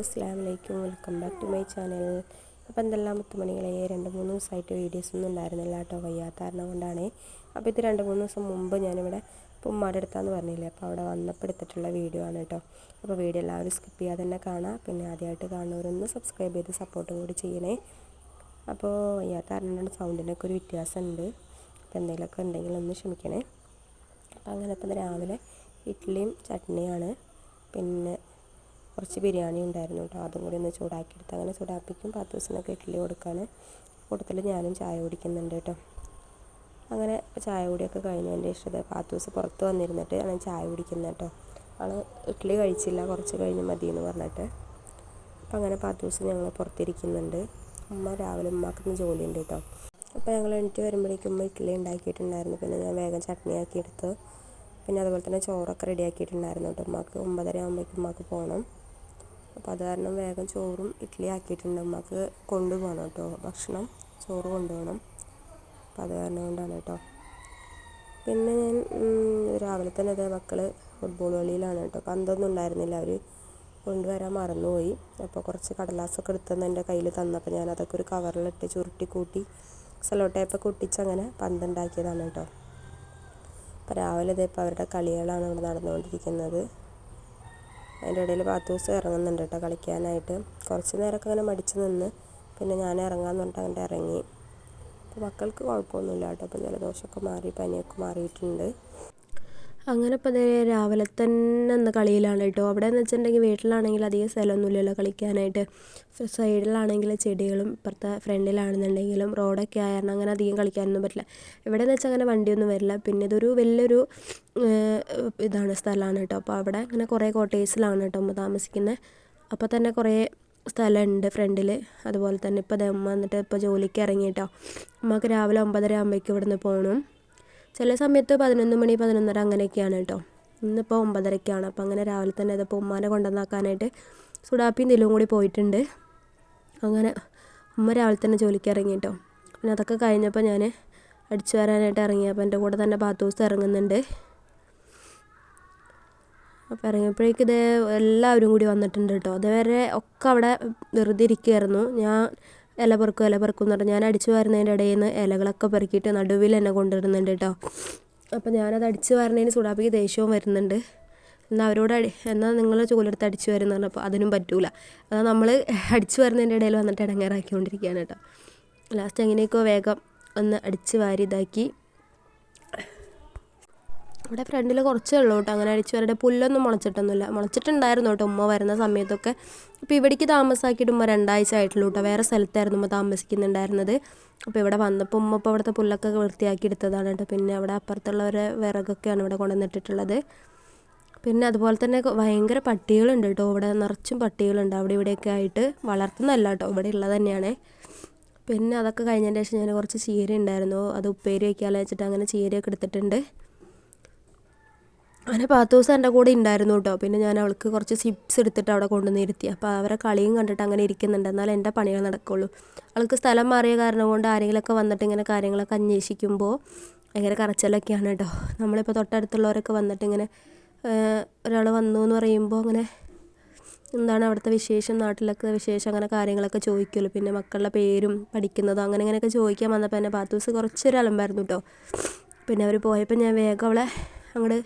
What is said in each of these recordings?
അസ്സാം വലൈക്കും welcome back to my channel. അപ്പോൾ എന്തെല്ലാം മുത്തുമണികളെ രണ്ട് മൂന്ന് ദിവസമായിട്ട് വീഡിയോസ് ഒന്നും ഉണ്ടായിരുന്നില്ല കേട്ടോ വയ്യാത്ത കാരണം കൊണ്ടാണ്. അപ്പോൾ ഇത് രണ്ട് മൂന്ന് ദിവസം മുമ്പ് ഞാനിവിടെ ഇപ്പോൾ ഉമ്മാടെ അടുത്താന്ന് പറഞ്ഞില്ലേ അപ്പോൾ അവിടെ വന്നപ്പോൾ എടുത്തിട്ടുള്ള വീഡിയോ ആണ് കേട്ടോ. അപ്പോൾ വീഡിയോ എല്ലാവരും സ്കിപ്പ് ചെയ്യാതെ തന്നെ കാണാം. പിന്നെ ആദ്യമായിട്ട് കാണുന്നവരൊന്ന് സബ്സ്ക്രൈബ് ചെയ്ത് സപ്പോർട്ടും കൂടി ചെയ്യണേ. അപ്പോൾ വയ്യാത്ത കാരണം സൗണ്ടിനൊക്കെ ഒരു വ്യത്യാസമുണ്ട്. അപ്പോൾ എന്തെങ്കിലുമൊക്കെ ഉണ്ടെങ്കിൽ ഒന്ന് ക്ഷമിക്കണേ. അപ്പോൾ അങ്ങനെ ഇപ്പം രാവിലെ ഇഡ്ഡലിയും ചട്നിയാണ്. പിന്നെ കുറച്ച് ബിരിയാണി ഉണ്ടായിരുന്നു കേട്ടോ. അതും കൂടി ഒന്ന് ചൂടാക്കിയെടുത്ത് അങ്ങനെ ചൂടാപ്പിക്കും പത്ത് ദിവസത്തിനൊക്കെ ഇഡ്ഡലി കൊടുക്കാണ് കൂട്ടത്തിൽ ഞാനും ചായ കുടിക്കുന്നുണ്ട് കേട്ടോ. അങ്ങനെ ചായ കുടിയൊക്കെ കഴിഞ്ഞതിന്റെ ഇഷ്ടത പത്ത് ദിവസം പുറത്ത് വന്നിരുന്നിട്ട് ഞാൻ ചായ കുടിക്കുന്നത് കേട്ടോ. ആൾ ഇഡ്ഡലി കഴിച്ചില്ല കുറച്ച് കഴിഞ്ഞ് മതി എന്ന് പറഞ്ഞിട്ട്. അപ്പം അങ്ങനെ പത്ത് ദിവസം ഞങ്ങൾ പുറത്തിരിക്കുന്നുണ്ട്. ഉമ്മ രാവിലെ ഉമ്മാക്കുന്ന ജോലിയുണ്ട് കേട്ടോ. അപ്പോൾ ഞങ്ങൾ എണീറ്റ് വരുമ്പോഴേക്കും ഉമ്മ ഇഡ്ഡലി ഉണ്ടാക്കിയിട്ടുണ്ടായിരുന്നു. പിന്നെ ഞാൻ വേഗം ചട്നി ആക്കി എടുത്ത്. പിന്നെ അതുപോലെ തന്നെ ചോറൊക്കെ റെഡിയാക്കിയിട്ടുണ്ടായിരുന്നു കേട്ടോ. ഉമ്മാക്ക് ഒമ്പതര ആകുമ്പോഴേക്കും ഉമ്മാക്ക് പോകണം അപ്പോൾ അത് കാരണം വേഗം ചോറും ഇഡ്ഡലി ആക്കിയിട്ടുണ്ട്. ഉമ്മക്ക് കൊണ്ടുപോകണം കേട്ടോ. ഭക്ഷണം ചോറ് കൊണ്ടുപോകണം. അപ്പോൾ അത് കാരണം കൊണ്ടാണ് കേട്ടോ. പിന്നെ ഞാൻ രാവിലെ തന്നെ അതേ മക്കൾ ഫുട്ബോൾ കളിയിലാണ് കേട്ടോ. പന്തൊന്നും ഉണ്ടായിരുന്നില്ല. അവർ കൊണ്ടുവരാൻ മറന്നുപോയി. അപ്പോൾ കുറച്ച് കടലാസൊക്കെ എടുത്തെന്ന് എന്റെ കയ്യിൽ തന്നപ്പോൾ ഞാൻ അതൊക്കെ ഒരു കവറിലിട്ട് ചുരുട്ടി കൂട്ടി സെലോ ടേപ്പൊക്കെ ഒട്ടിച്ച് അങ്ങനെ പന്തുണ്ടാക്കിയതാണ് കേട്ടോ. അപ്പോൾ രാവിലെ ഇതേപ്പോൾ അവരുടെ കളികളാണ് ഇവിടെ നടന്നുകൊണ്ടിരിക്കുന്നത്. അതിന്റെ ഇടയിൽ പാത്തൂസ് ഇറങ്ങുന്നുണ്ട് കേട്ടോ കളിക്കാനായിട്ട്. കുറച്ച് നേരമൊക്കെ അങ്ങനെ മടിച്ച് നിന്ന് പിന്നെ ഞാൻ ഇറങ്ങാമെന്ന് പറഞ്ഞിട്ട് അങ്ങനെ ഇറങ്ങി. അപ്പോൾ മക്കൾക്ക് കുഴപ്പമൊന്നുമില്ല കേട്ടോ. അപ്പോൾ ജലദോഷമൊക്കെ മാറി പനിയൊക്കെ മാറിയിട്ടുണ്ട്. അങ്ങനെ ഇപ്പോൾ രാവിലെ തന്നെ എന്ന കളിയിലാണ് കേട്ടോ. അവിടെ എന്ന് വെച്ചിട്ടുണ്ടെങ്കിൽ വീട്ടിലാണെങ്കിൽ അധികം സ്ഥലമൊന്നുമില്ലല്ലോ കളിക്കാനായിട്ട്. സൈഡിലാണെങ്കിൽ ചെടികളും ഇപ്പുറത്തെ ഫ്രണ്ടിലാണെന്നുണ്ടെങ്കിലും റോഡൊക്കെ ആയിരുന്നു അങ്ങനെ അധികം കളിക്കാനൊന്നും പറ്റില്ല. ഇവിടെ എന്ന് വെച്ചാൽ അങ്ങനെ വണ്ടിയൊന്നും വരില്ല. പിന്നെ ഇതൊരു വലിയൊരു ഇതാണ് സ്ഥലമാണ് കേട്ടോ. അപ്പോൾ അവിടെ അങ്ങനെ കുറേ കോട്ടേഴ്സിലാണ് കേട്ടോ അമ്മ താമസിക്കുന്നത് അപ്പോൾ തന്നെ കുറേ സ്ഥലമുണ്ട് ഫ്രണ്ടിൽ അതുപോലെ തന്നെ ഇപ്പോൾ ദമ്മ വന്നിട്ട് ഇപ്പോൾ ജോലിക്ക് ഇറങ്ങി കേട്ടോ. അമ്മയ്ക്ക് രാവിലെ ഒമ്പതര ആകുമ്പോഴേക്കും ഇവിടുന്ന് പോകണം ചില സമയത്ത് പതിനൊന്ന് മണി പതിനൊന്നര അങ്ങനെയൊക്കെയാണ് കേട്ടോ. ഇന്നിപ്പോൾ ഒമ്പതരയ്ക്കാണ് അപ്പോൾ അങ്ങനെ രാവിലെ തന്നെ ഇതിപ്പോൾ ഉമ്മാനെ കൊണ്ടുവന്നാക്കാനായിട്ട് സുഡാപ്പിയും നിലവും കൂടി പോയിട്ടുണ്ട്. അങ്ങനെ ഉമ്മ രാവിലെ തന്നെ ജോലിക്ക് ഇറങ്ങി കേട്ടോ. പിന്നെ അതൊക്കെ കഴിഞ്ഞപ്പോൾ ഞാൻ അടിച്ചു വരാനായിട്ട് ഇറങ്ങി. അപ്പോൾ എന്റെ കൂടെ തന്നെ ബാത്തൂസ് ഇറങ്ങുന്നുണ്ട്. അപ്പോൾ ഇറങ്ങിയപ്പോഴേക്കും ഇത് എല്ലാവരും കൂടി വന്നിട്ടുണ്ട് കേട്ടോ. അതുവരെ ഒക്കെ അവിടെ വെറുതെ ഇരിക്കുകയായിരുന്നു ഞാൻ ഇല പെറുക്കും ഇല പെറുക്കും എന്ന് പറഞ്ഞാൽ ഞാൻ അടിച്ചു വരുന്നതിന്റെ ഇടയിൽ നിന്ന് ഇലകളൊക്കെ പെറുക്കിയിട്ട് നടുവിൽ എന്നെ കൊണ്ടുവരുന്നുണ്ട് കേട്ടോ. അപ്പോൾ ഞാനത് അടിച്ചു വരുന്നതിന് സുഡാപ്പിക്ക് ദേഷ്യവും വരുന്നുണ്ട്. എന്നാൽ അവരോട് അടി എന്നാൽ നിങ്ങൾ ചൂലെടുത്ത് അടിച്ചു വരുന്ന പറഞ്ഞപ്പോൾ അതിനും പറ്റൂല. അതാ നമ്മൾ അടിച്ചു വരുന്നതിന്റെ ഇടയിൽ വന്നിട്ട് ഇടങ്ങേറാക്കിക്കൊണ്ടിരിക്കുകയാണ് കേട്ടോ. ലാസ്റ്റ് എങ്ങനെയൊക്കെയോ വേഗം ഒന്ന് അടിച്ച് വാരി ഇതാക്കി. ഇവിടെ ഫ്രണ്ടിൽ കുറച്ചേ ഉള്ളൂ കേട്ടോ അങ്ങനെ അടിച്ചു വരട്ടെ പുല്ലൊന്നും മുളച്ചിട്ടൊന്നുമില്ല. മുളച്ചിട്ടുണ്ടായിരുന്നു കേട്ടോ ഉമ്മ വരുന്ന സമയത്തൊക്കെ. അപ്പോൾ ഇവിടേക്ക് താമസാക്കിയിട്ട് ഉമ്മ രണ്ടാഴ്ച ആയിട്ടുള്ളൂ കേട്ടോ. വേറെ സ്ഥലത്തായിരുന്നു ഉമ്മ താമസിക്കുന്നുണ്ടായിരുന്നത്. അപ്പോൾ ഇവിടെ വന്നപ്പോൾ ഉമ്മ ഇപ്പോൾ ഇവിടുത്തെ പുല്ലൊക്കെ വൃത്തിയാക്കി എടുത്തതാണ് കേട്ടോ. പിന്നെ അവിടെ അപ്പുറത്തുള്ളവരെ വിറകൊക്കെയാണ് ഇവിടെ കൊണ്ടുവന്നിട്ടിട്ടുള്ളത്. പിന്നെ അതുപോലെ തന്നെ ഭയങ്കര പട്ടികളുണ്ട് കേട്ടോ. ഇവിടെ നിറച്ചും പട്ടികളുണ്ട്. അവിടെ ഇവിടെയൊക്കെ ആയിട്ട് വളർത്തുന്നതല്ല കേട്ടോ. ഇവിടെ ഉള്ളത് തന്നെയാണ്. പിന്നെ അതൊക്കെ കഴിഞ്ഞതിന് ശേഷം ഞാൻ കുറച്ച് ചീര ഉണ്ടായിരുന്നു. അത് ഉപ്പേരി വയ്ക്കാമെന്ന് വെച്ചിട്ട് അങ്ങനെ ചീരയൊക്കെ എടുത്തിട്ടുണ്ട്. അങ്ങനെ പത്ത് ദിവസം എന്റെ കൂടെ ഉണ്ടായിരുന്നു കേട്ടോ. പിന്നെ ഞാൻ അവൾക്ക് കുറച്ച് സിപ്സ് എടുത്തിട്ട് അവിടെ കൊണ്ടുവന്ന് ഇരുത്തി അപ്പോൾ അവരെ കളിയും കണ്ടിട്ട് അങ്ങനെ ഇരിക്കുന്നുണ്ട്. എന്നാൽ എന്റെ പണികൾ നടക്കുള്ളൂ. അവൾക്ക് സ്ഥലം മാറിയ കാരണം കൊണ്ട് ആരെങ്കിലുമൊക്കെ വന്നിട്ട് ഇങ്ങനെ കാര്യങ്ങളൊക്കെ അന്വേഷിക്കുമ്പോൾ ഭയങ്കര കറച്ചിലൊക്കെയാണ് കേട്ടോ. നമ്മളിപ്പോൾ തൊട്ടടുത്തുള്ളവരൊക്കെ വന്നിട്ട് ഇങ്ങനെ ഒരാൾ വന്നു എന്ന് പറയുമ്പോൾ അങ്ങനെ എന്താണ് അവിടുത്തെ വിശേഷം? നാട്ടിലൊക്കെ വിശേഷം അങ്ങനെ കാര്യങ്ങളൊക്കെ ചോദിക്കുമല്ലോ പിന്നെ മക്കളുടെ പേരും പഠിക്കുന്നതും അങ്ങനെ ഇങ്ങനെയൊക്കെ ചോദിക്കാൻ വന്നപ്പോൾ എന്നെ പത്ത് ദിവസം കുറച്ചൊരു അലമ്പായിരുന്നു കേട്ടോ. പിന്നെ അവർ പോയപ്പോൾ ഞാൻ വേഗം അവളെ അങ്ങോട്ട്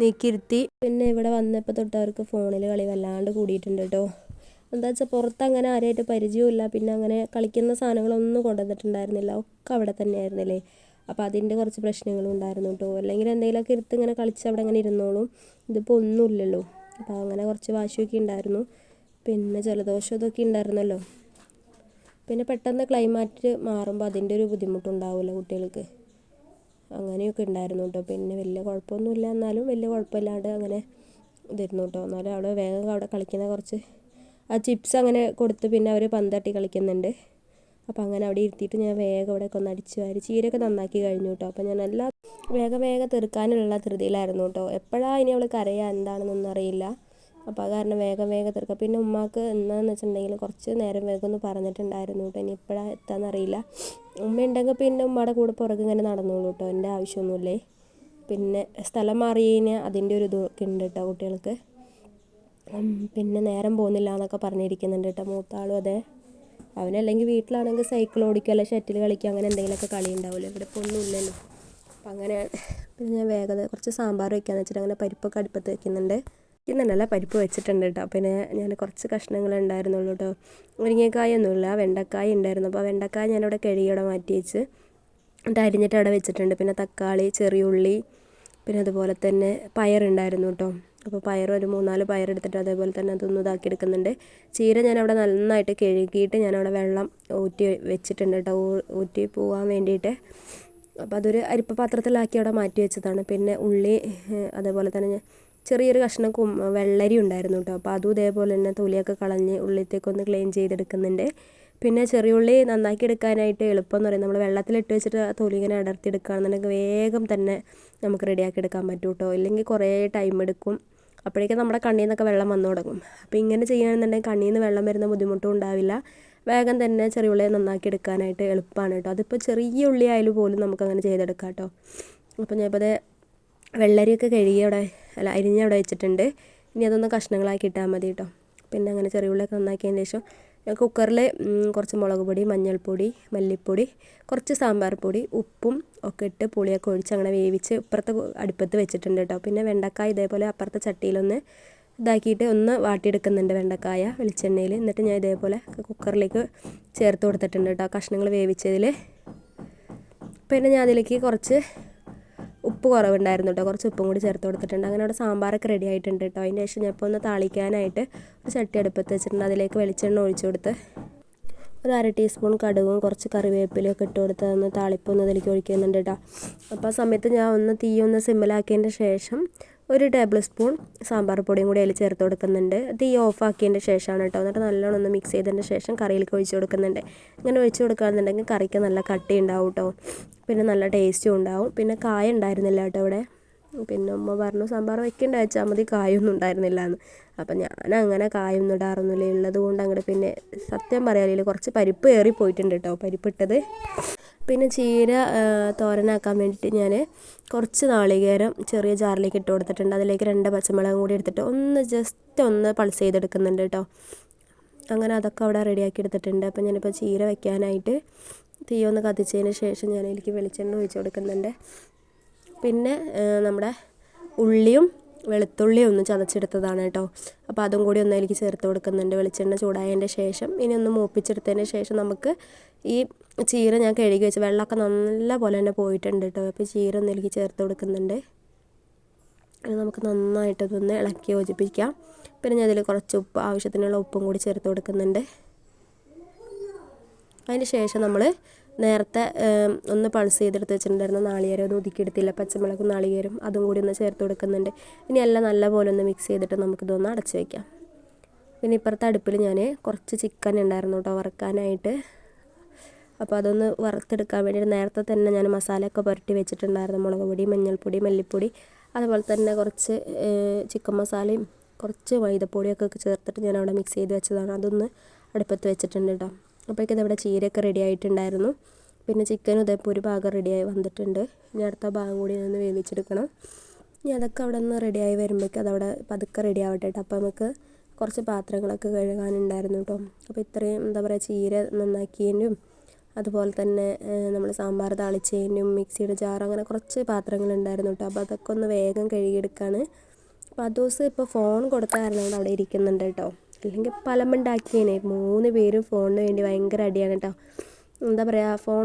നീക്കിയിരുത്തി. പിന്നെ ഇവിടെ വന്നപ്പോൾ തൊട്ട് അവർക്ക് ഫോണിൽ കളി വല്ലാണ്ട് കൂടിയിട്ടുണ്ട് കേട്ടോ എന്താ വെച്ചാൽ പുറത്ത് അങ്ങനെ ആരായിട്ട് പരിചയമില്ല പിന്നെ അങ്ങനെ കളിക്കുന്ന സാധനങ്ങളൊന്നും കൊണ്ടുവന്നിട്ടുണ്ടായിരുന്നില്ല. ഒക്കെ അവിടെ തന്നെ ആയിരുന്നില്ലേ അപ്പോൾ അതിന്റെ കുറച്ച് പ്രശ്നങ്ങളും ഉണ്ടായിരുന്നു കേട്ടോ അല്ലെങ്കിൽ എന്തെങ്കിലുമൊക്കെ എടുത്ത് ഇങ്ങനെ കളിച്ച് അവിടെ അങ്ങനെ ഇരുന്നോളും. ഇതിപ്പോൾ ഒന്നുമില്ലല്ലോ. അപ്പോൾ അങ്ങനെ കുറച്ച് വാശിയൊക്കെ ഉണ്ടായിരുന്നു. പിന്നെ ജലദോഷം ഇതൊക്കെ ഉണ്ടായിരുന്നല്ലോ. പിന്നെ പെട്ടെന്ന് ക്ലൈമാറ്റ് മാറുമ്പോൾ അതിന്റെ ഒരു ബുദ്ധിമുട്ടുണ്ടാവില്ല കുട്ടികൾക്ക്. അങ്ങനെയൊക്കെ ഉണ്ടായിരുന്നു കേട്ടോ. പിന്നെ വലിയ കുഴപ്പമൊന്നുമില്ല. എന്നാലും വലിയ കുഴപ്പമില്ലാണ്ട് അങ്ങനെ ഇതായിരുന്നു കേട്ടോ. എന്നാലും അവിടെ വേഗം അവിടെ കളിക്കുന്ന കുറച്ച് ആ ചിപ്സ് അങ്ങനെ കൊടുത്ത് പിന്നെ അവർ പന്തട്ടി കളിക്കുന്നുണ്ട്. അപ്പോൾ അങ്ങനെ അവിടെ ഇരുത്തിയിട്ട് ഞാൻ വേഗം അവിടെ ഒന്ന് അടിച്ച് വാരി ചീരയൊക്കെ നന്നാക്കി കഴിഞ്ഞു കേട്ടോ. അപ്പോൾ ഞാൻ എല്ലാ വേഗം വേഗം തീർക്കാനുള്ള ധൃതിയിലായിരുന്നു കേട്ടോ. എപ്പോഴാണ് ഇനി അവൾ കരയുക എന്താണെന്നൊന്നും അറിയില്ല. അപ്പോൾ അത് കാരണം വേഗം വേഗം തീർക്കുക പിന്നെ ഉമ്മാക്ക് എന്താണെന്ന് വെച്ചിട്ടുണ്ടെങ്കിൽ കുറച്ച് നേരം വേഗം ഒന്ന് പറഞ്ഞിട്ടുണ്ടായിരുന്നു കേട്ടോ. ഇനി എപ്പോഴാണ് എത്താന്നറിയില്ല ഉമ്മ ഉണ്ടെങ്കിൽ പിന്നെ ഉമ്മയുടെ കൂടെ പുറകെ ഇങ്ങനെ നടന്നോളൂ കേട്ടോ. എന്റെ ആവശ്യമൊന്നുമില്ലേ? പിന്നെ സ്ഥലം മാറി കഴിഞ്ഞാൽ അതിന്റെ ഒരു ഇതൊക്കെ ഉണ്ട് കേട്ടോ കുട്ടികൾക്ക്. പിന്നെ നേരം പോകുന്നില്ല എന്നൊക്കെ പറഞ്ഞിരിക്കുന്നുണ്ട് കേട്ടോ മൂത്താളും അതെ. അവനല്ലെങ്കിൽ വീട്ടിലാണെങ്കിൽ സൈക്കിൾ ഓടിക്കുക അല്ലെങ്കിൽ ഷട്ടിൽ കളിക്കുക അങ്ങനെ എന്തെങ്കിലുമൊക്കെ കളി ഉണ്ടാവില്ല ഇവിടെ ഇപ്പോൾ ഒന്നുമില്ലല്ലോ അപ്പം അങ്ങനെ പിന്നെ ഞാൻ വേഗത കുറച്ച് സാമ്പാർ വെക്കാന്ന് വെച്ചിട്ട് അങ്ങനെ പരിപ്പൊക്കെ അടുപ്പത്ത് വെക്കുന്നുണ്ട് ഇന്നല്ല പരിപ്പ് വെച്ചിട്ടുണ്ട് കേട്ടോ പിന്നെ ഞാൻ കുറച്ച് കഷ്ണങ്ങൾ ഉണ്ടായിരുന്നുള്ളൂ കേട്ടോ മുരിങ്ങക്കായ ഒന്നുമില്ല വെണ്ടക്കായ ഉണ്ടായിരുന്നു. അപ്പോൾ വെണ്ടക്കായ ഞാനിവിടെ കിഴിയോടെ മാറ്റി വെച്ച് എന്നിട്ട് അരിഞ്ഞിട്ട് അവിടെ വെച്ചിട്ടുണ്ട്. പിന്നെ തക്കാളി ചെറിയുള്ളി പിന്നെ അതുപോലെ തന്നെ പയറുണ്ടായിരുന്നു കേട്ടോ അപ്പോൾ പയർ ഒരു മൂന്നാൽ പയറെടുത്തിട്ട് അതേപോലെ തന്നെ അതൊന്ന് ഇതാക്കി എടുക്കുന്നുണ്ട്. ചീര ഞാൻ അവിടെ നന്നായിട്ട് കഴുകിയിട്ട് ഞാനവിടെ വെള്ളം ഊറ്റി വെച്ചിട്ടുണ്ട് കേട്ടോ ഊറ്റി പോകാൻ വേണ്ടിയിട്ട്. അപ്പോൾ അതൊരു അരിപ്പ പാത്രത്തിലാക്കി അവിടെ മാറ്റി വെച്ചതാണ്. പിന്നെ ഉള്ളി അതേപോലെ തന്നെ ഞാൻ ചെറിയൊരു കഷ്ണം കും വെള്ളരി ഉണ്ടായിരുന്നു കേട്ടോ. അപ്പോൾ അതും ഇതേപോലെ തന്നെ തൊലിയൊക്കെ കളഞ്ഞ് ഉള്ളിത്തേക്കൊന്ന് ക്ലീൻ ചെയ്തെടുക്കുന്നുണ്ട്. പിന്നെ ചെറിയ ഉള്ളി നന്നാക്കി എടുക്കാനായിട്ട് എളുപ്പം എന്ന് പറയുന്നത് നമ്മൾ വെള്ളത്തിലിട്ട് വെച്ചിട്ട് തൊലി ഇങ്ങനെ അടർത്തി എടുക്കുകയാണെന്നുണ്ടെങ്കിൽ വേഗം തന്നെ നമുക്ക് റെഡിയാക്കി എടുക്കാൻ പറ്റും കേട്ടോ. ഇല്ലെങ്കിൽ കുറേ ടൈം എടുക്കും. അപ്പോഴേക്കും നമ്മുടെ കണ്ണിൽ നിന്നൊക്കെ വെള്ളം വന്നു തുടങ്ങും. അപ്പോൾ ഇങ്ങനെ ചെയ്യുകയാണെന്നുണ്ടെങ്കിൽ കണ്ണിൽ നിന്ന് വെള്ളം വരുന്ന ബുദ്ധിമുട്ടും ഉണ്ടാവില്ല. വേഗം തന്നെ ചെറിയ ഉള്ളിയെ നന്നാക്കി എടുക്കാനായിട്ട് എളുപ്പമാണ് കേട്ടോ. അതിപ്പോൾ ചെറിയ ഉള്ളി ആയാലും പോലും നമുക്കങ്ങനെ ചെയ്തെടുക്കാം കേട്ടോ. അപ്പോൾ ഇപ്പോൾ ദേ വെള്ളരിയൊക്കെ കഴുകി അവിടെ അല്ല അരിഞ്ഞ് അവിടെ വെച്ചിട്ടുണ്ട്. ഇനി അതൊന്ന് കഷ്ണങ്ങളാക്കി ഇട്ടാൽ മതി കേട്ടോ പിന്നെ അങ്ങനെ ചെറിയ ഉള്ളിയൊക്കെ നന്നാക്കിയതിന് ശേഷം ഞാൻ കുക്കറിൽ കുറച്ച് മുളക് പൊടി മഞ്ഞൾപ്പൊടി മല്ലിപ്പൊടി കുറച്ച് സാമ്പാർ പൊടി ഉപ്പും ഒക്കെ ഇട്ട് പുളിയൊക്കെ ഒഴിച്ച് അങ്ങനെ വേവിച്ച് ഇപ്പുറത്തെ അടുപ്പത്ത് വെച്ചിട്ടുണ്ട് കേട്ടോ പിന്നെ വെണ്ടക്കായ ഇതേപോലെ അപ്പുറത്തെ ചട്ടിയിലൊന്ന് ഇതാക്കിയിട്ട് ഒന്ന് വാട്ടിയെടുക്കുന്നുണ്ട് വെണ്ടക്കായ വെളിച്ചെണ്ണയിൽ എന്നിട്ട് ഞാൻ ഇതേപോലെ കുക്കറിലേക്ക് ചേർത്ത് കൊടുത്തിട്ടുണ്ട് കേട്ടോ കഷ്ണങ്ങൾ വേവിച്ചതിൽ പിന്നെ ഞാൻ അതിലേക്ക് കുറച്ച് ഉപ്പ് കുറവുണ്ടായിരുന്നു കേട്ടോ കുറച്ച് ഉപ്പും കൂടി ചേർത്ത് കൊടുത്തിട്ടുണ്ട്. അങ്ങനെ അവിടെ സാമ്പാറൊക്കെ റെഡി ആയിട്ടുണ്ട് കേട്ടോ അതിന് ശേഷം ഞാൻ ഇപ്പോൾ ഒന്ന് താളിക്കാനായിട്ട് ഒരു ചട്ടി അടുപ്പത്ത് വെച്ചിട്ടുണ്ട്. അതിലേക്ക് വെളിച്ചെണ്ണ ഒഴിച്ചു കൊടുത്ത് ഒരു അര ടീസ്പൂൺ കടുകും കുറച്ച് കറിവേപ്പിലും ഒക്കെ ഇട്ട് കൊടുത്ത് ഒന്ന് താളിപ്പൊന്ന് അതിലേക്ക് ഒഴിക്കുന്നുണ്ട് കേട്ടോ അപ്പോൾ ആ സമയത്ത് ഞാൻ ഒന്ന് തീ ഒന്ന് സിമ്മിലാക്കിയതിന്റെ ശേഷം ഒരു ടേബിൾ സ്പൂൺ സാമ്പാർ പൊടിയും കൂടി അതിൽ ചേർത്ത് കൊടുക്കുന്നുണ്ട്. തീ ഓഫ് ആക്കിയതിന്റെ ശേഷമാണ് കേട്ടോ. എന്നിട്ട് നല്ലോണം ഒന്ന് മിക്സ് ചെയ്തതിന്റെ ശേഷം കറിയിലേക്ക് ഒഴിച്ച് കൊടുക്കുന്നുണ്ട്. ഇങ്ങനെ ഒഴിച്ച് കൊടുക്കുകയാണെന്നുണ്ടെങ്കിൽ കറിക്ക് നല്ല കട്ടി ഉണ്ടാവും കേട്ടോ. പിന്നെ നല്ല ടേസ്റ്റും ഉണ്ടാവും. പിന്നെ കായ ഉണ്ടായിരുന്നില്ല കേട്ടോ ഇവിടെ. പിന്നെ ഉമ്മ പറഞ്ഞു സാമ്പാർ വെക്കേണ്ട വെച്ചാൽ മതി കായൊന്നും ഉണ്ടായിരുന്നില്ല എന്ന്. അപ്പം ഞാൻ അങ്ങനെ കായൊന്നും ഇടാറൊന്നുമില്ല. ഉള്ളത് കൊണ്ട് അങ്ങോട്ട് പിന്നെ സത്യം പറയാനില്ല കുറച്ച് പരിപ്പ് ഏറി പോയിട്ടുണ്ട് കേട്ടോ പരിപ്പിട്ടത് പിന്നെ ചീര തോരനാക്കാൻ വേണ്ടിയിട്ട് ഞാൻ കുറച്ച് നാളികേരം ചെറിയ ജാറിലേക്ക് ഇട്ട് കൊടുത്തിട്ടുണ്ട്. അതിലേക്ക് രണ്ട് പച്ചമുളകും കൂടി എടുത്തിട്ട് ഒന്ന് ജസ്റ്റ് ഒന്ന് പൾസ് ചെയ്തെടുക്കുന്നുണ്ട് കേട്ടോ അങ്ങനെ അതൊക്കെ അവിടെ റെഡിയാക്കി എടുത്തിട്ടുണ്ട്. അപ്പം ഞാനിപ്പോൾ ചീര വെക്കാനായിട്ട് തീ ഒന്ന് കത്തിച്ചതിന് ശേഷം ഞാൻ എനിക്ക് വെളിച്ചെണ്ണ ഒഴിച്ച് കൊടുക്കുന്നുണ്ട്. പിന്നെ നമ്മുടെ ഉള്ളിയും വെളുത്തുള്ളിയും ഒന്ന് ചതച്ചെടുത്തതാണ് കേട്ടോ. അപ്പോൾ അതും കൂടി ഒന്ന് അതിലേക്ക് ചേർത്ത് കൊടുക്കുന്നുണ്ട് വെളിച്ചെണ്ണ ചൂടായതിന്റെ ശേഷം. ഇനി ഒന്ന് മൂപ്പിച്ചെടുത്തതിന് ശേഷം നമുക്ക് ഈ ചീര ഞാൻ കഴുകി വെച്ച് വെള്ളമൊക്കെ നല്ല പോലെ തന്നെ പോയിട്ടുണ്ട് കേട്ടോ. അപ്പോൾ ചീര ഒന്ന് എനിക്ക് ചേർത്ത് കൊടുക്കുന്നുണ്ട്. നമുക്ക് നന്നായിട്ട് ഇതൊന്ന് ഇളക്കി യോജിപ്പിക്കാം. പിന്നെ ഞാൻ അതിൽ കുറച്ച് ഉപ്പ് ആവശ്യത്തിനുള്ള ഉപ്പും കൂടി ചേർത്ത് കൊടുക്കുന്നുണ്ട്. അതിന് ശേഷം നമ്മൾ നേരത്തെ ഒന്ന് പൾസ് ചെയ്തെടുത്ത് വെച്ചിട്ടുണ്ടായിരുന്ന. നാളികേരം ഒന്ന് ഒതുക്കിയെടുത്തില്ല. പച്ചമുളകും നാളികേരം അതും കൂടി ഒന്ന് ചേർത്ത് കൊടുക്കുന്നുണ്ട്. ഇനി എല്ലാം നല്ലപോലെ ഒന്ന് മിക്സ് ചെയ്തിട്ട് നമുക്കിതൊന്ന് അടച്ച് വയ്ക്കാം പിന്നെ ഇപ്പുറത്തെ അടുപ്പിൽ ഞാൻ കുറച്ച് ചിക്കൻ ഉണ്ടായിരുന്നു കേട്ടോ വറുക്കാനായിട്ട്. അപ്പോൾ അതൊന്ന് വറുത്തെടുക്കാൻ വേണ്ടിയിട്ട് നേരത്തെ തന്നെ ഞാൻ മസാലയൊക്കെ പുരട്ടി വെച്ചിട്ടുണ്ടായിരുന്നു. മുളക് പൊടി മഞ്ഞൾപ്പൊടി മല്ലിപ്പൊടി അതുപോലെ തന്നെ കുറച്ച് ചിക്കൻ മസാലയും കുറച്ച് മൈദപ്പൊടിയൊക്കെ ചേർത്തിട്ട് ഞാൻ അവിടെ മിക്സ് ചെയ്ത് വെച്ചതാണ്. അതൊന്ന് അടുപ്പത്ത് വെച്ചിട്ടുണ്ട് കേട്ടോ അപ്പോഴേക്കും ഇതവിടെ ചീരയൊക്കെ റെഡി ആയിട്ടുണ്ടായിരുന്നു. പിന്നെ ചിക്കനും ഇതേപോലെ ഒരു ഭാഗം റെഡിയായി വന്നിട്ടുണ്ട്. ഇനി അടുത്ത ഭാഗം കൂടി ഒന്ന് വേവിച്ചെടുക്കണം. ഇനി അതൊക്കെ അവിടെ നിന്ന് റെഡിയായി വരുമ്പോഴേക്കും അതവിടെ പതുക്കെ റെഡി ആവട്ടെ കേട്ടോ. അപ്പോൾ നമുക്ക് കുറച്ച് പാത്രങ്ങളൊക്കെ കഴുകാനുണ്ടായിരുന്നു കേട്ടോ. അപ്പോൾ ഇത്രയും എന്താ പറയുക ചീര നന്നാക്കിയതിനും അതുപോലെ തന്നെ നമ്മൾ സാമ്പാർ താളിച്ചതിനും മിക്സിയുടെ ജാർ അങ്ങനെ കുറച്ച് പാത്രങ്ങളുണ്ടായിരുന്നു കേട്ടോ. അപ്പോൾ അതൊക്കെ ഒന്ന് വേഗം കഴുകിയെടുക്കുകയാണ് അപ്പോൾ ആ ദിവസം ഇപ്പോൾ ഫോൺ കൊടുത്ത കാരണം അവിടെ ഇരിക്കുന്നുണ്ട് കേട്ടോ. അല്ലെങ്കിൽ പലമുണ്ടാക്കിയേനെ. മൂന്ന് പേരും ഫോണിന് വേണ്ടി ഭയങ്കര അടിയാണ് കേട്ടോ എന്താ പറയുക ഫോൺ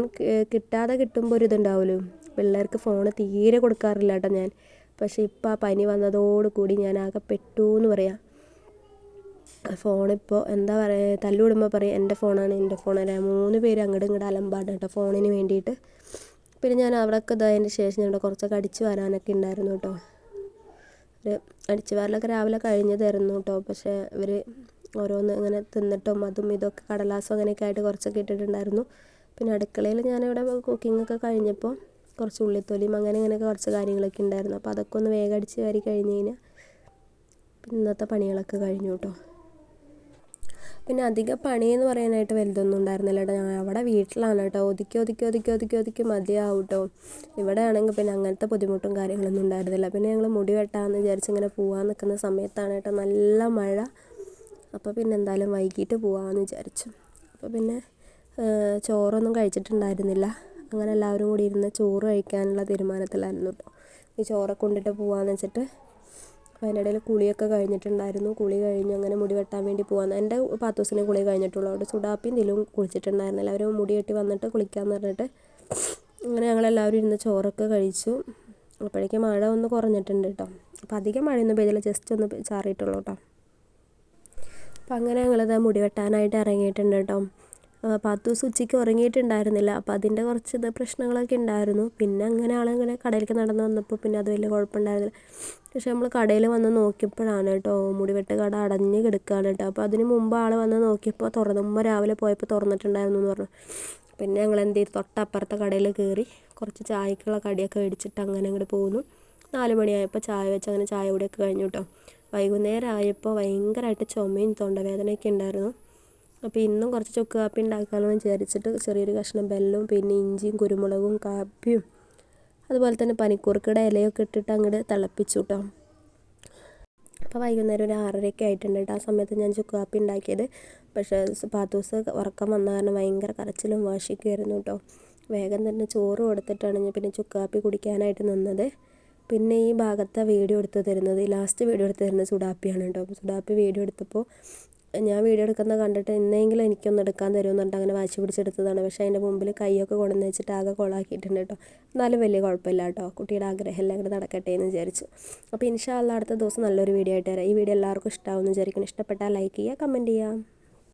കിട്ടാതെ കിട്ടുമ്പോൾ ഒരു ഇതുണ്ടാവുമല്ലോ പിള്ളേർക്ക് ഫോൺ തീരെ കൊടുക്കാറില്ല കേട്ടോ ഞാൻ. പക്ഷേ ഇപ്പോൾ ആ പനി വന്നതോടുകൂടി ഞാൻ ആകെ പെട്ടു എന്ന് പറയാം. ഫോണിപ്പോൾ എന്താ പറയുക തല്ലുവിടുമ്പോൾ പറയും എന്റെ ഫോണാണ് എന്റെ ഫോണാണ് മൂന്ന് പേര് അങ്ങോട്ടും ഇങ്ങോട്ട് അലമ്പാണ് കേട്ടോ ഫോണിന് വേണ്ടിയിട്ട്. പിന്നെ ഞാൻ അവിടെയൊക്കെ ഇതായതിന്റെ ശേഷം ഞാൻ കുറച്ചൊക്കെ അടിച്ചു വരാനൊക്കെ ഉണ്ടായിരുന്നു കേട്ടോ അടിച്ചു വാരലൊക്കെ രാവിലെ കഴിഞ്ഞതായിരുന്നു കേട്ടോ. പക്ഷേ ഇവർ ഓരോന്ന് ഇങ്ങനെ തിന്നിട്ടും അതും ഇതൊക്കെ കടലാസും അങ്ങനെയൊക്കെ ആയിട്ട് കുറച്ചൊക്കെ ഇട്ടിട്ടുണ്ടായിരുന്നു. പിന്നെ അടുക്കളയിൽ ഞാനിവിടെ കുക്കിംഗ് ഒക്കെ കഴിഞ്ഞപ്പോൾ കുറച്ച് ഉള്ളിത്തൊലിയും അങ്ങനെ ഇങ്ങനെയൊക്കെ കുറച്ച് കാര്യങ്ങളൊക്കെ ഉണ്ടായിരുന്നു. അപ്പോൾ അതൊക്കെ ഒന്ന് വേഗം അടിച്ച് വാരി കഴിഞ്ഞ് കഴിഞ്ഞാൽ ഇന്നത്തെ പണികളൊക്കെ കഴിഞ്ഞു കേട്ടോ. പിന്നെ അധികം പണിയെന്ന് പറയാനായിട്ട് വലുതൊന്നും ഉണ്ടായിരുന്നില്ല കേട്ടോ. ഞാൻ അവിടെ വീട്ടിലാണ് കേട്ടോ. ഒതുക്കി ഒതുക്കി ഒതുക്കി ഒതുക്കി ഒതുക്കി മതിയാവും കേട്ടോ. ഇവിടെ ആണെങ്കിൽ പിന്നെ അങ്ങനത്തെ ബുദ്ധിമുട്ടും കാര്യങ്ങളൊന്നും ഉണ്ടായിരുന്നില്ല. പിന്നെ ഞങ്ങൾ മുടി വെട്ടാമെന്ന് വിചാരിച്ച് ഇങ്ങനെ പോകാൻ നിൽക്കുന്ന സമയത്താണ് കേട്ടോ നല്ല മഴ. അപ്പോൾ പിന്നെ എന്തായാലും വൈകിട്ട് പോകാമെന്ന് വിചാരിച്ചു. അപ്പോൾ പിന്നെ ചോറൊന്നും കഴിച്ചിട്ടുണ്ടായിരുന്നില്ല. അങ്ങനെ എല്ലാവരും കൂടി ഇരുന്ന് ചോറ് കഴിക്കാനുള്ള തീരുമാനത്തിലായിരുന്നു കേട്ടോ. ഈ ചോറൊക്കെ കൊണ്ടിട്ട് പോകാമെന്ന് വെച്ചിട്ട് ഇടയിൽ കുളിയൊക്കെ കഴിഞ്ഞിട്ടുണ്ടായിരുന്നു. കുളി കഴിഞ്ഞ് അങ്ങനെ മുടി വെട്ടാൻ വേണ്ടി പോകാൻ എന്റെ പത്ത് ദിവസത്തിന് കുളി കഴിഞ്ഞിട്ടുള്ളൂ. അവിടെ സുഡാപ്പിയും ദിലും കുളിച്ചിട്ടുണ്ടായിരുന്നില്ല അവർ മുടി കെട്ടി വന്നിട്ട് കുളിക്കാമെന്ന് പറഞ്ഞിട്ട് അങ്ങനെ ഞങ്ങളെല്ലാവരും ഇരുന്ന് ചോറൊക്കെ കഴിച്ചു. അപ്പോഴേക്കും മഴ ഒന്ന് കുറഞ്ഞിട്ടുണ്ട് കേട്ടോ. അപ്പോൾ അധികം മഴയൊന്നും പെയ്തില്ല. ജസ്റ്റ് ഒന്ന് ചാറിയിട്ടുള്ളൂ കേട്ടോ. അപ്പം അങ്ങനെ ഞങ്ങളിത് മുടി വെട്ടാനായിട്ട് ഇറങ്ങിയിട്ടുണ്ട് കേട്ടോ. പത്ത് ദിവസം ഉച്ചയ്ക്ക് ഉറങ്ങിയിട്ടുണ്ടായിരുന്നില്ല. അപ്പം അതിന്റെ കുറച്ച് ഇത് പ്രശ്നങ്ങളൊക്കെ ഉണ്ടായിരുന്നു. പിന്നെ അങ്ങനെ ആളിങ്ങനെ കടയിലേക്ക് നടന്ന് വന്നപ്പോൾ പിന്നെ അത് വലിയ കുഴപ്പമുണ്ടായിരുന്നില്ല. പക്ഷേ നമ്മൾ കടയിൽ വന്ന് നോക്കിയപ്പോഴാണ് കേട്ടോ മുടിവെട്ട് കട അടഞ്ഞ് കിടക്കുകയാണ് കേട്ടോ. അപ്പോൾ അതിന് മുമ്പ് ആൾ വന്ന് നോക്കിയപ്പോൾ തുറന്നു മുമ്പ് രാവിലെ പോയപ്പോൾ തുറന്നിട്ടുണ്ടായിരുന്നു എന്ന് പറഞ്ഞു. പിന്നെ ഞങ്ങൾ എന്ത് ചെയ്തു? തൊട്ടപ്പുറത്തെ കടയിൽ കയറി കുറച്ച് ചായക്കുള്ള കടിയൊക്കെ മേടിച്ചിട്ട് അങ്ങനെ അങ്ങോട്ട് പോകുന്നു നാല് മണിയായപ്പോൾ ചായ വെച്ച് അങ്ങനെ ചായ കൂടിയൊക്കെ കഴിഞ്ഞു കേട്ടോ. വൈകുന്നേരം ആയപ്പോൾ ഭയങ്കരമായിട്ട് ചുമയും തൊണ്ടവേദനയൊക്കെ ഉണ്ടായിരുന്നു. അപ്പോൾ ഇന്നും കുറച്ച് ചുക്ക് കാപ്പി ഉണ്ടാക്കാമെന്ന് വിചാരിച്ചിട്ട് ചെറിയൊരു കഷ്ണം ബെല്ലവും പിന്നെ ഇഞ്ചിയും കുരുമുളകും കാപ്പിയും അതുപോലെ തന്നെ പനിക്കൂർക്കയുടെ ഇലയൊക്കെ ഇട്ടിട്ട് അങ്ങോട്ട് തിളപ്പിച്ചു കേട്ടോ അപ്പോൾ വൈകുന്നേരം ഒരു ആറരയൊക്കെ ആയിട്ടുണ്ട് കേട്ടോ. ആ സമയത്ത് ഞാൻ ചുക്ക് കാപ്പി ഉണ്ടാക്കിയത് പക്ഷേ പാത്തൂസ് ഉറക്കം വന്ന കാരണം ഭയങ്കര കരച്ചിലും വാശിക്കുമായിരുന്നു കേട്ടോ. വേഗം തന്നെ ചോറ് കൊടുത്തിട്ടാണ് ഞാൻ പിന്നെ ചുക്ക് കാപ്പി കുടിക്കാനായിട്ട് നിന്നത്. പിന്നെ ഈ ഭാഗത്തെ വീഡിയോ എടുത്ത് തരുന്നത് ലാസ്റ്റ് വീഡിയോ എടുത്ത് തരുന്നത് സുഡാപ്പിയാണ് കേട്ടോ. സുഡാപ്പി വീഡിയോ എടുത്തപ്പോൾ ഞാൻ വീഡിയോ എടുക്കുന്നത് കണ്ടിട്ട് എന്നെങ്കിലും എനിക്കൊന്ന് എടുക്കാൻ തരുമെന്ന് പറഞ്ഞിട്ട് അങ്ങനെ വാശി പിടിച്ചെടുത്തതാണ്. പക്ഷേ അതിന്റെ മുമ്പിൽ കൈയൊക്കെ കൊണ്ടുവന്ന് വെച്ചിട്ട് ആകെ കൊളാക്കിയിട്ടുണ്ട് കേട്ടോ. എന്നാലും വലിയ കുഴപ്പമില്ല കേട്ടോ. കുട്ടിയുടെ ആഗ്രഹം എല്ലാം കൂടെ നടക്കട്ടെ എന്ന് വിചാരിച്ചു. അപ്പോൾ ഇൻഷാ ഇൻഷാല്ല അടുത്ത ദിവസം നല്ലൊരു വീഡിയോ ആയിട്ട് തരാം ഈ വീഡിയോ എല്ലാവർക്കും ഇഷ്ടമാവുമെന്ന് വിചാരിക്കണം ഇഷ്ടപ്പെട്ടാൽ ലൈക്ക് ചെയ്യുക കമന്റ് ചെയ്യുക.